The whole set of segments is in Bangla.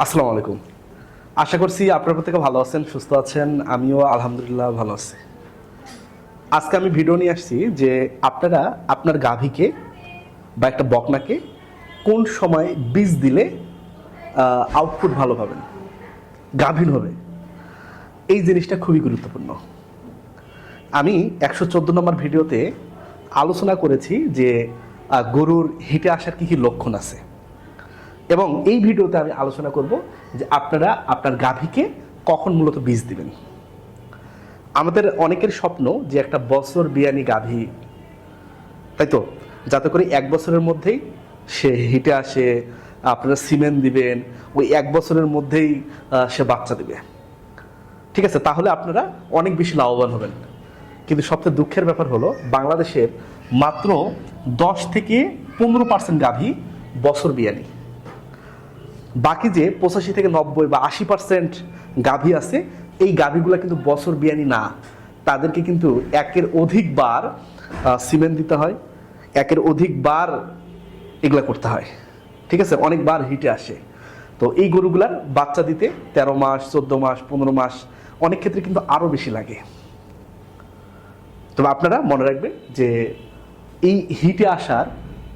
আসসালামু আলাইকুম। আশা করছি আপনার প্রত্যেকে ভালো আছেন, সুস্থ আছেন। আমিও আলহামদুলিল্লাহ ভালো আছি। আজকে আমি ভিডিও নিয়ে আসছি যে আপনারা আপনার গাভীকে বা একটা বকনাকে কোন সময় বীজ দিলে আউটপুট ভালো পাবেন গাভীর হবে, এই জিনিসটা খুবই গুরুত্বপূর্ণ। আমি একশো চোদ্দ নম্বর ভিডিওতে আলোচনা করেছি যে গরুর হিটে আসার কী কী লক্ষণ আছে। এবং এই ভিডিওতে আমি আলোচনা করব যে আপনারা আপনার গাভীকে কখন মূলত বীজ দিবেন। আমাদের অনেকের স্বপ্ন যে একটা বছর বিয়ানি গাভী, তাই তো? যাতে করে এক বছরের মধ্যেই সে হিটে আসে, আপনারা সিমেন্ট দিবেন, ওই এক বছরের মধ্যেই সে বাচ্চা দিবে। ঠিক আছে? তাহলে আপনারা অনেক বেশি লাভবান হবেন। কিন্তু সবচেয়ে দুঃখের ব্যাপার হলো, বাংলাদেশের মাত্র দশ থেকে পনেরো পার্সেন্ট গাভী বছর বিয়ানি। বাকি যে পঁচাশি থেকে নব্বই বা আশি পার্সেন্ট গাভী আছে, এই গাভীগুলো কিন্তু বছর বিয়ানি না। তাদেরকে কিন্তু একের অধিক বার সিমেন্ট দিতে হয়, একের অধিক বার এগুলা করতে হয়। ঠিক আছে? অনেকবার হিটে আসে। তো এই গরুগুলার বাচ্চা দিতে তেরো মাস, চোদ্দ মাস, পনেরো মাস অনেক ক্ষেত্রে কিন্তু আরও বেশি লাগে। তবে আপনারা মনে রাখবেন যে এই হিটে আসার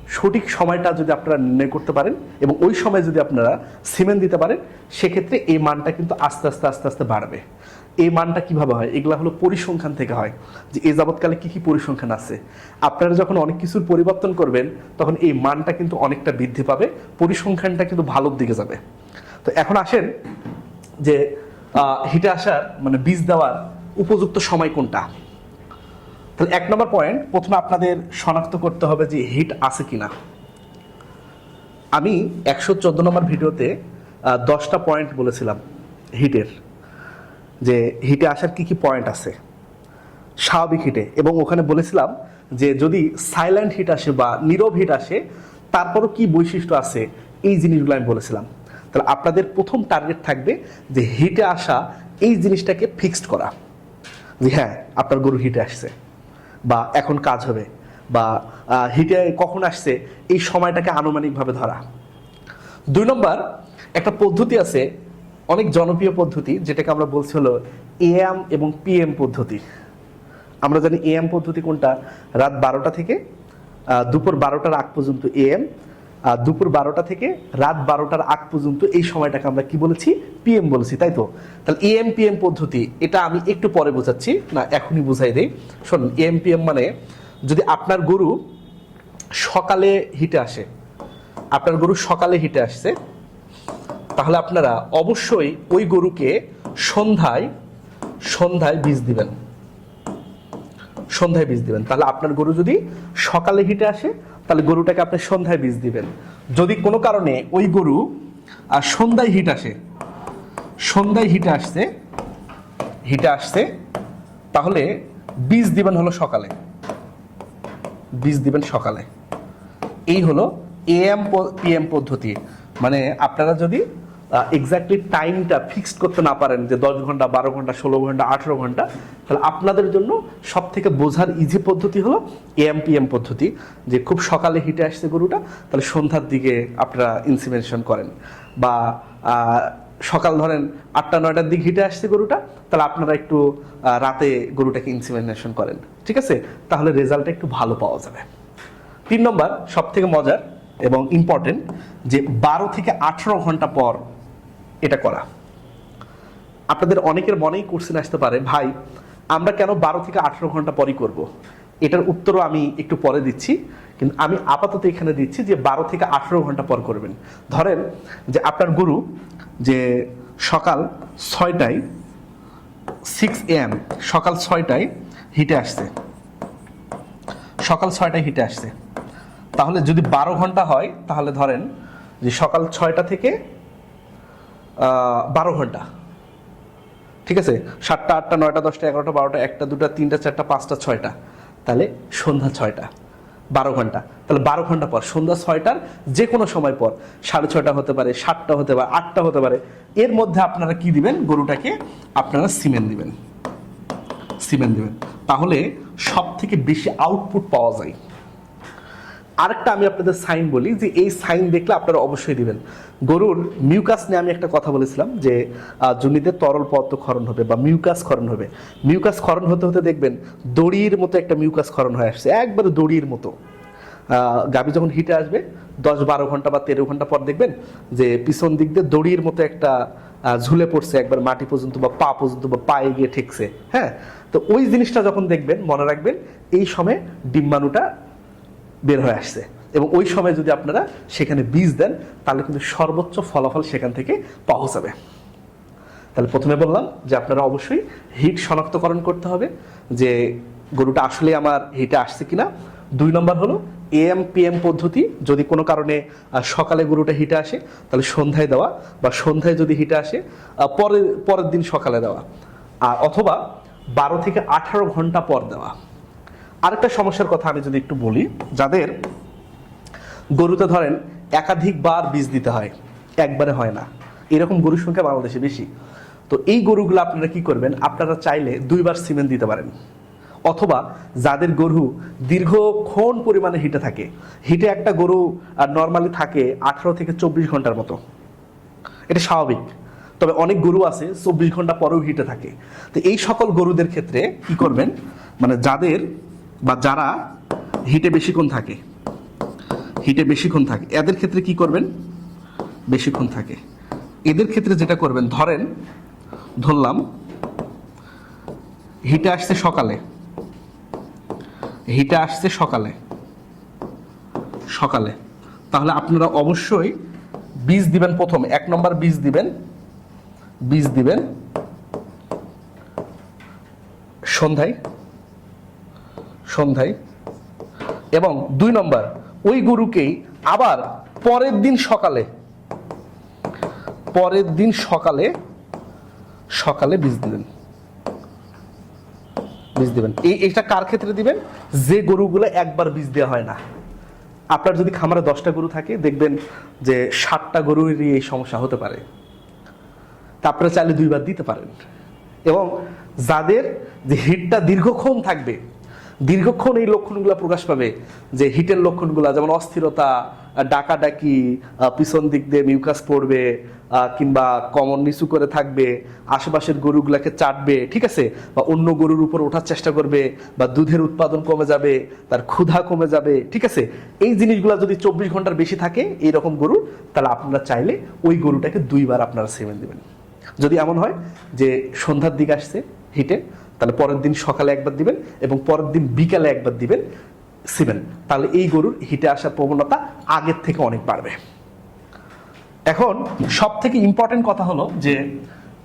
সঠিক সময়টা যদি আপনারা নির্ণয় করতে পারেন এবং ওই সময় যদি আপনারা সিমেন্ট দিতে পারেন, সেক্ষেত্রে এই মানটা কিন্তু আস্তে আস্তে আস্তে আস্তে বাড়বে। এই মানটা কীভাবে হয়? এগুলা হলো পরিসংখ্যান থেকে হয়। যে এ যাবৎকালে কি কি পরিসংখ্যান আছে? আপনারা যখন অনেক কিছুর পরিবর্তন করবেন, তখন এই মানটা কিন্তু অনেকটা বৃদ্ধি পাবে, পরিসংখ্যানটা কিন্তু ভালোর দিকে যাবে। তো এখন আসেন যে হিটে আসার মানে বীজ দেওয়ার উপযুক্ত সময় কোনটা? তাহলে এক নম্বর পয়েন্ট প্রথমে আপনাদের শনাক্ত করতে হবে যে হিট আছে কিনা। আমি একশো চোদ্দ নম্বর ভিডিওতে দশটা পয়েন্ট বলেছিলাম হিটের যে হিটে আসার কি কি পয়েন্ট আছে। স্বাভাবিক হিটে এবং ওখানে বলেছিলাম যে যদি সাইলেন্ট হিট আসে বা নীরব হিট আসে, তারপরও কি বৈশিষ্ট্য আছে, এই জিনিসগুলো আমি বলেছিলাম। তাহলে আপনাদের প্রথম টার্গেট থাকবে যে হিটে আসা এই জিনিসটাকে ফিক্সড করা। যে হ্যাঁ আপনার গরু হিটে আসছে। বা এখন কাজ হবে বা হিটে কখন আসছে, এই সময়টাকে আনুমানিকভাবে ধরা। দুই নম্বর, একটা পদ্ধতি আছে, অনেক জনপ্রিয় পদ্ধতি, যেটাকে আমরা বলছি হলো এএম এবং পিএম পদ্ধতি। আমরা জানি এএম পদ্ধতি কোনটা? রাত বারোটা থেকে দুপুর বারোটার আগ পর্যন্ত এএম দুপুর বারোটা থেকে রাত বারোটার আগ পর্যন্ত এই সময়টাকে আমরা কি বলেছি? পিএম বলেছি, তাই তো? তাহলে এএম পিএম পদ্ধতি, এটা আমি একটু পরে বোঝাচ্ছি। না, এখনই বুঝাই দেই। শোন এএম পিএম মানে যদি আপনার গরু সকালে হিটে আসে, আপনার গরু সকালে হিটে আসছে, তাহলে আপনারা অবশ্যই ওই গরুকে সন্ধ্যায় সন্ধ্যায় বীজ দিবেন। সন্ধ্যায় বীজ দিবেন। তাহলে আপনার গরু যদি সকালে হিটে আসে তাহলে গরুটাকে আপনি সন্ধ্যায় বীজ দিবেন। যদি কোনো কারণে ওই গরু, আর সন্ধ্যায় হিট আসে, সন্ধ্যায় হিটে আসছে হিটে আসছে, তাহলে বীজ দিবেন হলো সকালে। বীজ দিবেন সকালে। এই হলো এএম পিএম পদ্ধতি। মানে আপনারা যদি এক্স্যাক্টলি টাইমটা ফিক্সড করতে না পারেন যে দশ ঘণ্টা, বারো ঘণ্টা, ষোলো ঘণ্টা, আঠেরো ঘণ্টা, তাহলে আপনাদের জন্য সব থেকে বোঝার ইজি পদ্ধতি হলো এএম পিএম পদ্ধতি, যে খুব সকালে হিটে আসছে গরুটা, তাহলে সন্ধ্যার দিকে আপনারা ইনসিমেশন করেন। বা সকাল ধরেন আটটা, নয়টার দিকে হিটে আসছে গরুটা, তাহলে আপনারা একটু রাতে গরুটাকে ইনসিমিনেশন করেন। ঠিক আছে? তাহলে রেজাল্টটা একটু ভালো পাওয়া যাবে। তিন নম্বর সব থেকে মজার এবং ইম্পর্টেন্ট যে বারো থেকে আঠেরো ঘণ্টা পর এটা করা। আপনাদের অনেকের মনেই কোশ্চেন আসতে পারে, ভাই, আমরা কেন বারো থেকে আঠেরো ঘণ্টা পরই করব। এটার উত্তরও আমি একটু পরে দিচ্ছি, কিন্তু আমি আপাতত এখানে দিচ্ছি যে বারো থেকে আঠেরো ঘণ্টা পর করবেন। ধরেন যে আপনার গুরু যে সকাল ছয়টায় সিক্স এম সকাল ছয়টায় হিটে আসছে। সকাল ছয়টায় হিটে আসছে। তাহলে যদি বারো ঘণ্টা হয়, তাহলে ধরেন যে সকাল ছয়টা থেকে বারো ঘণ্টা। ঠিক আছে? সাতটা, আটটা, নয়টা, দশটা, এগারোটা, বারোটা, একটা, দুটা, তিনটা, চারটা, পাঁচটা, ছয়টা। তাহলে সন্ধ্যা ছয়টা। বারো ঘণ্টা। তাহলে বারো ঘণ্টা পর, সন্ধ্যা ছয়টার যে কোনো সময় পর, সাড়ে ছয়টা হতে পারে, সাতটা হতে পারে, আটটা হতে পারে, এর মধ্যে আপনারা কি দিবেন? গরুটাকে আপনারা সিমেন্ট দিবেন। সিমেন্ট দিবেন। তাহলে সব থেকে বেশি আউটপুট পাওয়া যায়। আরেকটা আমি আপনাদের সাইন বলি যে এই সাইন দেখলে আপনারা অবশ্যই দিবেন। গরুর মিউকাস নিয়ে আমি একটা কথা বলেছিলাম যে জনিতে তরল পদ্ম ক্ষরণ হবে বা মিউকাস ক্ষরণ হবে। মিউকাস ক্ষরণ হতে হতে দেখবেন দড়ির মতো একটা মিউকাস ক্ষরণ হয়ে আসছে, একবারে দড়ির মতো। গাভী যখন হিটে আসবে, দশ বারো ঘণ্টা বা তেরো ঘণ্টা পর দেখবেন যে পিছন দিক দিয়ে দড়ির মতো একটা ঝুলে পড়ছে, একবার মাটি পর্যন্ত বা পা পর্যন্ত বা পায়ে গিয়ে ঠেকছে হ্যাঁ? তো ওই জিনিসটা যখন দেখবেন, মনে রাখবেন, এই সময় ডিম্বাণুটা বের হয়ে আসছে। এবং ওই সময় যদি আপনারা সেখানে বীজ দেন, তাহলে কিন্তু সর্বোচ্চ ফলাফল সেখান থেকে পাওয়া যাবে। তাহলে প্রথমে বললাম যে আপনারা অবশ্যই হিট শনাক্তকরণ করতে হবে যে গরুটা আসলে আমার হিটে আসছে কিনা। দুই নম্বর হলো এএম, পিএম পদ্ধতি। যদি কোনো কারণে সকালে গরুটা হিটে আসে, তাহলে সন্ধ্যায় দেওয়া বা সন্ধ্যায় যদি হিটে আসে পরের পরের দিন সকালে দেওয়া। আর অথবা বারো থেকে আঠারো ঘণ্টা পর দেওয়া। আরেকটা সমস্যার কথা আমি যদি একটু বলি, যাদের গরুতে ধরেন একাধিকবার বীজ দিতে হয়, একবারে হয় না। এরকম গরুর সংখ্যা বাংলাদেশে বেশি। তো এই গরুগুলো আপনারা কি করবেন? আপনারা চাইলে দুইবার সিমেন্ট দিতে পারেন। অথবা যাদের গরু দীর্ঘক্ষণ পরিমাণে হিটে থাকে, হিটে একটা গরু নর্মালি থাকে আঠারো থেকে চব্বিশ ঘণ্টার মতো। এটা স্বাভাবিক। তবে অনেক গরু আছে, চব্বিশ ঘণ্টা পরেও হিটে থাকে। তো এই সকল গরুদের ক্ষেত্রে কি করবেন? মানে যাদের বা যারা হিটে বেশিক্ষণ থাকে, হিটে বেশিক্ষণ থাকে, এদের ক্ষেত্রে কি করবেন? বেশিক্ষণ থাকে। এদের ক্ষেত্রে যেটা করবেন, ধরেন ধরলাম, হিটে আসছে সকালে। হিটে আসছে সকালে। সকালে। তাহলে আপনারা অবশ্যই বীজ দিবেন প্রথম। এক নম্বর বীজ দিবেন বীজ দিবেন সন্ধ্যায়। সন্ধ্যায়। এবং দুই নম্বর, ওই গরুকেই আবার পরের দিন সকালে, পরের দিন সকালে সকালে বীজ দিবেন। বীজ দিবেন। এই এটা কার ক্ষেত্রে দিবেন? যে গরুগুলো একবার বীজ দেওয়া হয় না। আপনার যদি খামারে দশটা গরু থাকে, দেখবেন যে ষাটটা গরুরই এই সমস্যা হতে পারে। তা আপনারা চাইলে দুইবার দিতে পারেন। এবং যাদের যে হিটটা দীর্ঘক্ষণ থাকবে দীর্ঘক্ষণ এই লক্ষণগুলো প্রকাশ পাবে যে হিটের লক্ষণগুলো যেমন অস্থিরতা ডাকাডাকি আহ, পিছন দিক দিয়ে মিউকাস পড়বে কিংবা কমন নিচু করে থাকবে আশেপাশের গরুগুলাকে চাটবে ঠিক আছে? বা অন্য গরুর উপর ওঠার চেষ্টা করবে বা দুধের উৎপাদন কমে যাবে তার ক্ষুধা কমে যাবে ঠিক আছে? এই জিনিসগুলো যদি চব্বিশ ঘণ্টার বেশি থাকে এইরকম গরু তাহলে আপনারা চাইলে ওই গরুটাকে দুইবার আপনারা সেভেন দেবেন। যদি এমন হয় যে সন্ধ্যার দিকে আসছে হিটে তাহলে পরের দিন সকালে একবার দিবেন এবং পরের দিন বিকালে একবার দিবেন সিমেন্ট। তাহলে এই গরুর হিটে আসার প্রবণতা আগের থেকে অনেক বাড়বে। এখন সব থেকে ইম্পর্টেন্ট কথা হলো যে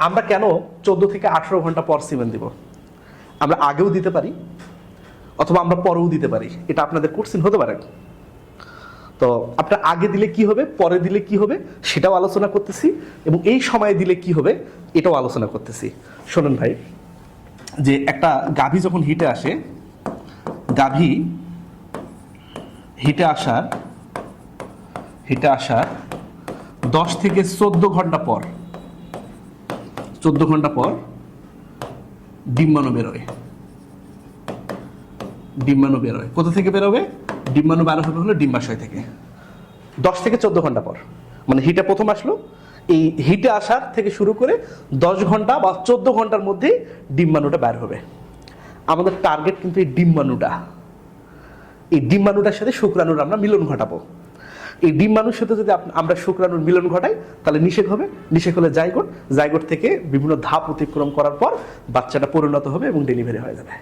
আমরা কেন চোদ্দ থেকে আঠেরো ঘণ্টা পর সিমেন্ট দিব? আমরা আগেও দিতে পারি অথবা আমরা পরেও দিতে পারি। এটা আপনাদের কোর্সিন হতে পারে। তো আপনার আগে দিলে কি হবে, পরে দিলে কি হবে সেটাও আলোচনা করতেছি এবং এই সময়ে দিলে কি হবে, এটাও আলোচনা করতেছি। শোনেন ভাই যে একটা গাভী যখন হিটে আসে, গাভী হিটে আসার হিটে আসার দশ থেকে চোদ্দ ঘণ্টা পর, চোদ্দ ঘণ্টা পর ডিম্বাণু বেরোয়। ডিম্বাণু বেরোয়। কোথা থেকে বেরোবে? ডিম্বাণু বেরো হবে হলো ডিম্বাশয় থেকে। দশ থেকে চোদ্দ ঘণ্টা পর। মানে হিটে প্রথম আসলো এই হিটে আসার থেকে শুরু করে দশ ঘণ্টা বা চোদ্দ ঘণ্টার মধ্যেই ডিম্বাণুটা বের হবে। আমাদের টার্গেট কিন্তু এই ডিম্বাণুটা। এই ডিম্বাণুটার সাথে শুক্রাণুর আমরা মিলন ঘটাবো। এই ডিম্বাণুর সাথে যদি আমরা শুক্রাণুর মিলন ঘটাই, তাহলে নিষেক হবে। নিষেক হলে জাইগোট। জাইগোট থেকে বিভিন্ন ধাপ অতিক্রম করার পর বাচ্চাটা পরিণত হবে এবং ডেলিভারি হয়ে যাবে।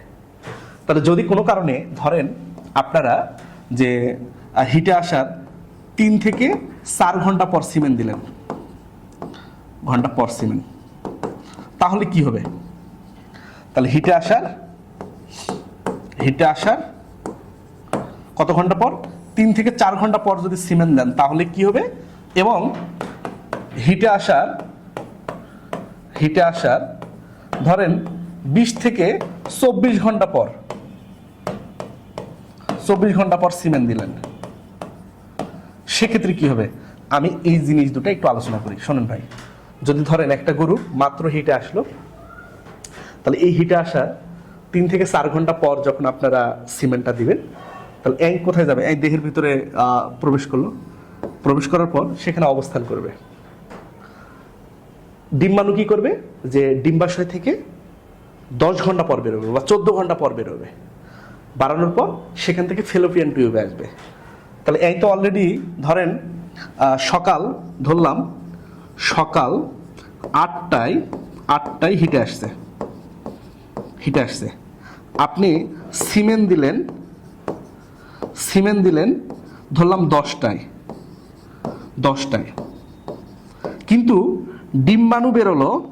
তাহলে যদি কোনো কারণে, ধরেন আপনারা যে হিটে আসার তিন থেকে চার ঘণ্টা পর সিমেন্ট দিলেন। ঘণ্টা পর সিমেন্ট তাহলে কি হবে? তাহলে হিটে আসার হিটে আসার কত ঘণ্টা পর? তিন থেকে চার ঘণ্টা পর যদি সিমেন্ট দেন, তাহলে কি হবে? এবং হিটে আসার হিটে আসার, ধরেন বিশ থেকে চব্বিশ ঘণ্টা পর, চব্বিশ ঘণ্টা পর সিমেন্ট দিলেন। সেক্ষেত্রে কি হবে? আমি এই জিনিস দুটো একটু আলোচনা করি। শোনেন ভাই। যদি ধরেন একটা গরু মাত্র হিটে আসলো, তাহলে এই হিটে আসার তিন থেকে চার ঘণ্টা পর যখন আপনারা সিমেন্টটা দিবেন, তাহলে অ্যাং কোথায় যাবে? অ্যাং দেহের ভিতরে প্রবেশ করল। প্রবেশ করার পর সেখানে অবস্থান করবে। ডিম্বাণু কি করবে? যে ডিম্বাশয় থেকে দশ ঘণ্টা পর বেরোবে বা চোদ্দ ঘণ্টা পর বেরোবে বাড়ানোর পর সেখান থেকে ফেলোপিয়ান টিউবে আসবে। তাহলে এই তো অলরেডি ধরেন সকাল ধরলাম সকাল আটটায় আটটায় হিটে আসছে। হিটে আসছে। আপনি সিমেন্ট দিলেন সিমেন্ট দিলেন, ধরলাম দশটায়। দশটায়। কিন্তু ডিম্বাণু বেরোলো,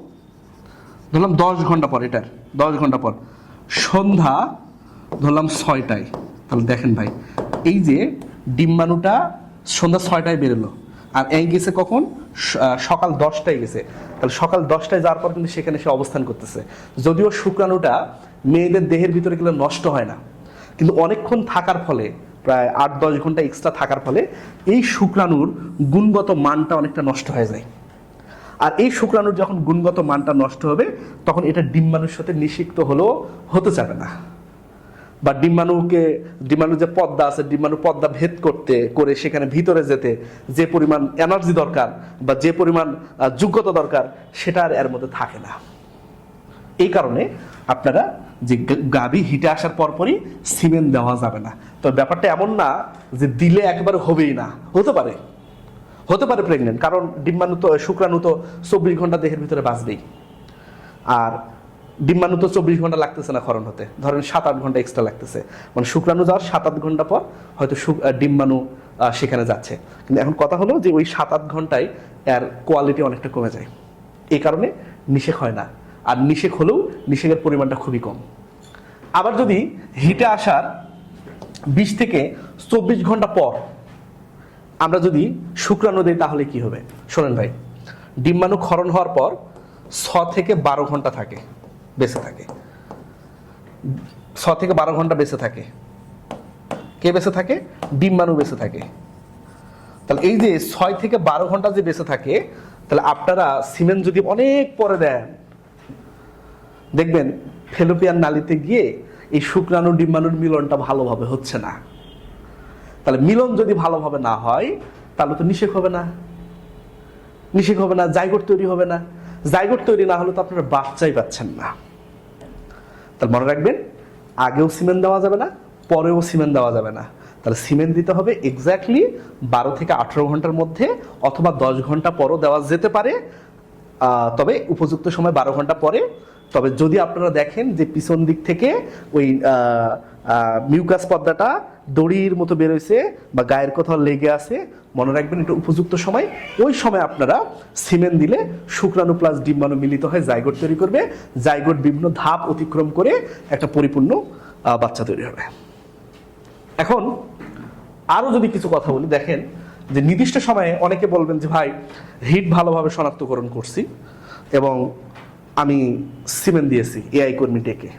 ধরলাম দশ ঘণ্টা পর এটার, দশ ঘণ্টা পর। সন্ধ্যা, ধরলাম ছয়টায়। তাহলে দেখেন ভাই, এই যে ডিম্বাণুটা সন্ধ্যা ছয়টায় বেরোলো। আর এই গেছে কখন? সকাল দশটায় গেছে। তাহলে সকাল দশটায় যাওয়ার পর কিন্তু সেখানে সে অবস্থান করতেছে। যদিও শুক্রাণুটা মেয়েদের দেহের ভিতরে গেলে নষ্ট হয় না। কিন্তু অনেকক্ষণ থাকার ফলে, প্রায় আট দশ ঘণ্টা এক্সট্রা থাকার ফলে এই শুক্রাণুর গুণগত মানটা অনেকটা নষ্ট হয়ে যায়। আর এই শুক্রাণুর যখন গুণগত মানটা নষ্ট হবে, তখন এটা ডিম্বাণুর সাথে নিষিক্ত হলেও হতে যাবে না। বা ডিম্বাণুকে ডিম্বাণুর যে পদ্মা আছে, ডিম্বাণু পদ্মা ভেদ করতে, করে সেখানে ভিতরে যেতে, যে পরিমাণ এনার্জি দরকার বা যে পরিমাণ যোগ্যতা দরকার, সেটা আর এর মধ্যে থাকে না। এই কারণে আপনারা যে গাভী হিটে আসার পরপরই সিমেন্ট দেওয়া যাবে না। তো ব্যাপারটা এমন না যে দিলে একেবারে হবেই না। হতে পারে। হতে পারে প্রেগনেন্ট কারণ ডিম্বাণু তো, শুক্রাণু তো চব্বিশ ঘণ্টা দেহের ভিতরে বাঁচবেই। আর ডিম্বাণু তো চব্বিশ ঘণ্টা লাগতেছে না ক্ষরণ হতে। ধরেন সাত, আট ঘণ্টা এক্সট্রা লাগতেছে। মানে শুক্রাণু যাওয়ার সাত, আট ঘণ্টা পর হয়তো ডিম্বাণু সেখানে যাচ্ছে। কিন্তু এখন কথা হলো যে ওই সাত, আট ঘন্টায় এর কোয়ালিটি অনেকটা কমে যায়। এই কারণে নিষেক হয় না। আর নিষেক হলেও নিষেকের পরিমাণটা খুবই কম। আবার যদি হিটে আসার বিশ থেকে চব্বিশ ঘণ্টা পর আমরা যদি শুক্রাণু দিই, তাহলে কি হবে? শোনেন ভাই, ডিম্বাণু ক্ষরণ হওয়ার পর ছ থেকে বারো ঘণ্টা থাকে। বেঁচে থাকে। ছ থেকে বারো ঘণ্টা বেঁচে থাকে। কে বেঁচে থাকে? ডিম্বাণু বেঁচে থাকে। তাহলে এই যে ছয় থেকে বারো ঘণ্টা যে বেঁচে থাকে, তাহলে আপনারা সিমেন্ট যদি অনেক পরে দেন, দেখবেন ফেলোপিয়ান নালিতে গিয়ে এই শুক্রাণু, ডিম্বাণুর মিলনটা ভালোভাবে হচ্ছে না। তাহলে মিলন যদি ভালোভাবে না হয়, তাহলে তো নিষেক হবে না। নিষেক হবে না, জাইগোট তৈরি হবে না। জাইগোট তৈরি না হলে তো আপনারা বাচ্চাই পাচ্ছেন না। তাহলে মনে রাখবেন, আগেও সিমেন্ট দেওয়া যাবে না, পরেও সিমেন্ট দেওয়া যাবে না। তাহলে সিমেন্ট দিতে হবে এক্স্যাক্টলি বারো থেকে আঠেরো ঘণ্টার মধ্যে অথবা দশ ঘণ্টা পরও দেওয়া যেতে পারে তবে উপযুক্ত সময় বারো ঘণ্টা পরে তবে যদি আপনারা দেখেন যে পিছন দিক থেকে ওই মিউকাস পর্দাটা দড়ির মতো বেরোয়ছে বা গায়ের কোথাও লেগে আছে, মনে রাখবেন এটা উপযুক্ত সময়। ওই সময় আপনারা সিমেন্ট দিলে শুক্রাণু প্লাস ডিম্বাণু মিলিত হয়ে জাইগোট তৈরি করবে। জাইগোট বিভিন্ন ধাপ অতিক্রম করে একটা পরিপূর্ণ বাচ্চা তৈরি হবে। এখন আরও যদি কিছু কথা বলি, দেখেন যে নির্দিষ্ট সময়ে অনেকে বলবেন যে, ভাই, হিট ভালোভাবে শনাক্তকরণ করছি এবং আমি সিমেন্ট দিয়েছি এআই কর্মী ডেকে।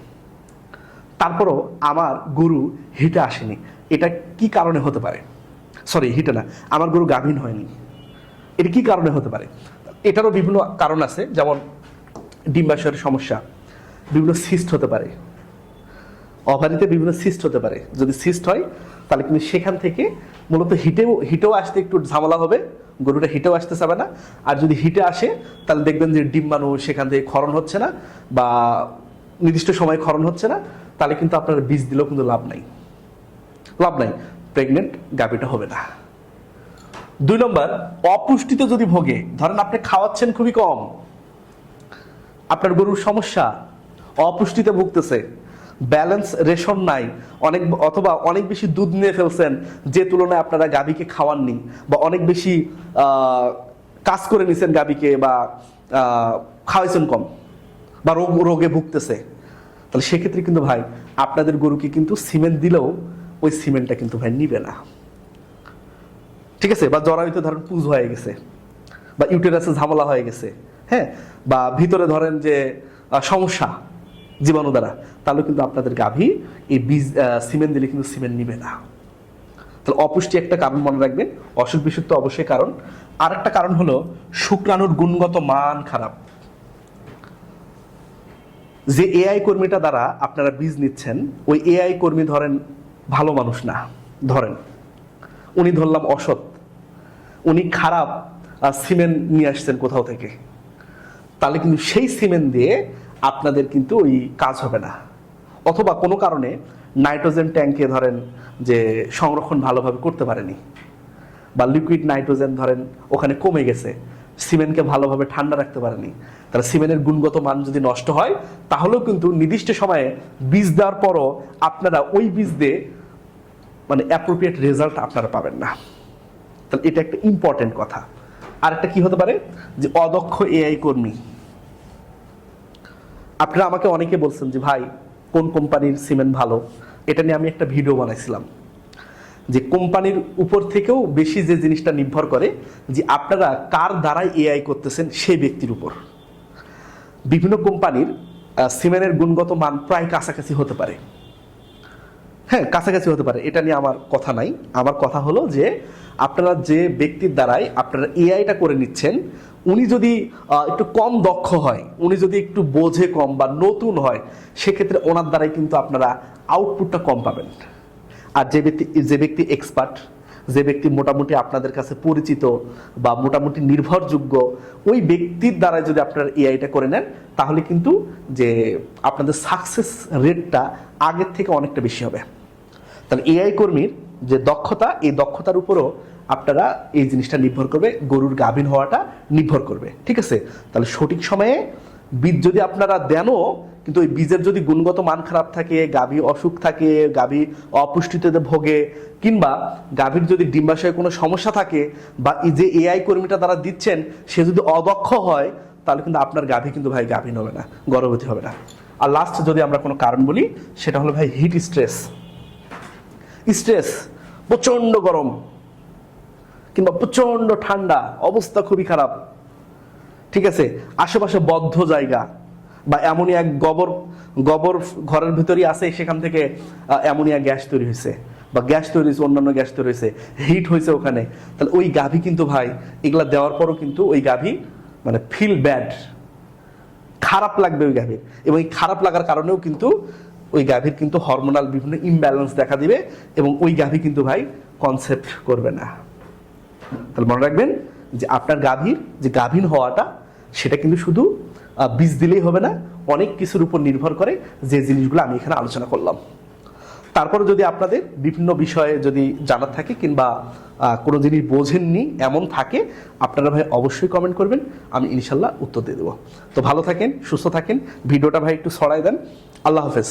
তারপরও আমার গরু হিটে আসেনি। এটা কি কারণে হতে পারে? সরি হিটে না, আমার গরু গাভীন হয়নি। এটা কি কারণে হতে পারে? এটারও বিভিন্ন কারণ আছে, যেমন ডিম্বাশয়ের সমস্যা, বিভিন্ন সিস্ট হতে পারে। অভারিতে বিভিন্ন সিস্ট হতে পারে। যদি সিস্ট হয়, তাহলে কিন্তু সেখান থেকে মূলত হিটেও হিটেও আসতে একটু ঝামেলা হবে। গরুটা হিটেও আসতে চাবে না। আর যদি হিটে আসে, তাহলে দেখবেন যে ডিম্বাণু সেখান থেকে ক্ষরণ হচ্ছে না বা নির্দিষ্ট সময় ক্ষরণ হচ্ছে না, তাহলে কিন্তু আপনার বীজ দিলেও কিন্তু লাভ নাই। লাভ নাই। প্রেগনেন্ট গাভিটা হবে না। দুই নম্বর, অপুষ্টিতে যদি ভোগে, ধরেন আপনি খাওয়াচ্ছেন খুবই কম, আপনার গরুর সমস্যা, অপুষ্টিতে ভুগতেছে ব্যালেন্স রেশন নাই। অনেক অথবা অনেক বেশি দুধ নিয়ে ফেলছেন, যে তুলনায় আপনারা গাভীকে খাওয়াননি বা অনেক বেশি কাজ করে নিছেন গাভীকে বা খাওয়াইছেন কম বা রোগ, রোগে ভুগতেছে। তাহলে সেক্ষেত্রে কিন্তু ভাই, আপনাদের গরুকে কিন্তু সিমেন্ট দিলেও ওই সিমেন্টটা কিন্তু ভাই নিবে না। ঠিক আছে? বা জরায়ুতে ধরেন পুজ হয়ে গেছে বা ইউটেরাসে ঝামেলা হয়ে গেছে হ্যাঁ? বা ভিতরে ধরেন যে সমস্যা জীবাণু দ্বারা, তাহলে কিন্তু আপনাদের গাভী এই বীজ সিমেন্ট দিলে কিন্তু সিমেন্ট নিবে না। তাহলে অপুষ্টি একটা কারণ মনে রাখবেন অসুখ বিসুখ তো অবশ্যই কারণ। আর একটা কারণ হলো, শুক্রাণুর গুণগত মান খারাপ। যে এআই কর্মীটা দ্বারা আপনারা বীজ নিচ্ছেন, ওই এআই কর্মী ধরেন ভালো মানুষ না, ধরেন। উনি ধরলাম অসৎ, উনি খারাপ সিমেন্ট নিয়ে আসছেন কোথাও থেকে। তাহলে কিন্তু সেই সিমেন্ট দিয়ে আপনাদের কিন্তু ওই কাজ হবে না। অথবা কোনো কারণে নাইট্রোজেন ট্যাঙ্কে ধরেন যে সংরক্ষণ ভালোভাবে করতে পারেনি, বা লিকুইড নাইট্রোজেন ধরেন ওখানে কমে গেছে, সিমেন্টকে ভালোভাবে ঠান্ডা রাখতে পারেনি, তাহলে সিমেন্টের গুণগত মান যদি নষ্ট হয়, তাহলেও কিন্তু নির্দিষ্ট সময়ে বীজ দেওয়ার পরও আপনারা ওই বীজ দিয়ে মানে অ্যাপ্রোপ্রিয়েট রেজাল্ট আপনারা পাবেন না। তাহলে এটা একটা ইম্পর্টেন্ট কথা। আর একটা কি হতে পারে? যে অদক্ষ এআই কর্মী আপনারা আমাকে অনেকে বলছেন যে, ভাই, কোন কোম্পানির সিমেন্ট ভালো? এটা নিয়ে আমি একটা ভিডিও বানাইছিলাম যে, কোম্পানির উপর থেকেও বেশি যে জিনিসটা নির্ভর করে যে, আপনারা কার দ্বারাই এআই করতেছেন সেই ব্যক্তির উপর। বিভিন্ন কোম্পানির সিমেনের গুণগত মান প্রায় কাছাকাছি হতে পারে। হ্যাঁ কাছাকাছি হতে পারে, এটা নিয়ে আমার কথা নাই। আমার কথা হলো যে, আপনারা যে ব্যক্তির দ্বারাই আপনারা এআইটা করে নিচ্ছেন, উনি যদি একটু কম দক্ষ হয়, উনি যদি একটু বোঝে কম বা নতুন হয়, সেক্ষেত্রে ওনার দ্বারাই কিন্তু আপনারা আউটপুটটা কম পাবেন। আর যে ব্যক্তি যে ব্যক্তি এক্সপার্ট যে ব্যক্তি মোটামুটি আপনাদের কাছে পরিচিত বা মোটামুটি নির্ভরযোগ্য, ওই ব্যক্তির দ্বারা যদি আপনারা এআইটা করে নেন, তাহলে কিন্তু যে আপনাদের সাকসেস রেটটা আগের থেকে অনেকটা বেশি হবে। তাহলে এআই কর্মীর যে দক্ষতা, এই দক্ষতার উপরও আপনারা এই জিনিসটা নির্ভর করবে, গরুর গাভীন হওয়াটা নির্ভর করবে, ঠিক আছে? তাহলে সঠিক সময়ে বীজ যদি আপনারা দেনও, কিন্তু ওই বীজের যদি গুণগত মান খারাপ থাকে, গাভী অসুখ থাকে, গাভী অপুষ্টিতে ভোগে, কিংবা গাভীর যদি ডিম্বাশয়ে কোনো সমস্যা থাকে, বা এই যে এআই কর্মীটা তারা দিচ্ছেন, সে যদি অদক্ষ হয়, তাহলে কিন্তু আপনার গাভী কিন্তু ভাই গাভীন হবে না, গর্ভবতী হবে না। আর লাস্ট যদি আমরা কোনো কারণ বলি, সেটা হলো ভাই হিট স্ট্রেস স্ট্রেস প্রচণ্ড গরম, কিংবা প্রচণ্ড ঠান্ডা, অবস্থা খুবই খারাপ। ঠিক আছে? আশেপাশে বদ্ধ জায়গা বা এমনই এক গোবর গোবর ঘরের ভিতরই আছে, সেখান থেকে অ্যামোনিয়া গ্যাস তৈরি হয়েছে বা গ্যাস তৈরি হয়েছে, অন্যান্য গ্যাস তৈরি হয়েছে হিট হয়েছে ওখানে। তাহলে ওই গাভী কিন্তু ভাই, এগুলা দেওয়ার পরও কিন্তু ওই গাভী মানে ফিল ব্যাড খারাপ লাগবে ওই গাভীর। এবং এই খারাপ লাগার কারণেও কিন্তু ওই গাভীর কিন্তু হরমোনাল বিভিন্ন ইমব্যালেন্স দেখা দিবে এবং ওই গাভী কিন্তু ভাই কনসেপ্ট করবে না। তাহলে মনে রাখবেন যে আপনার গাভীর যে গাভীন হওয়াটা, সেটা কিন্তু শুধু বীজ দিলেই হবে না, অনেক কিছুর উপর নির্ভর করে যে জিনিসগুলো আমি এখানে আলোচনা করলাম। তারপরে যদি আপনাদের বিভিন্ন বিষয়ে যদি জানার থাকে কিংবা কোনো জিনিস বোঝেননি, এমন থাকে, আপনারা ভাই অবশ্যই কমেন্ট করবেন, আমি ইনশাল্লাহ উত্তর দিয়ে দেবো। তো ভালো থাকেন, সুস্থ থাকেন, ভিডিওটা ভাই একটু ছড়াই দেন। আল্লাহ হাফেজ।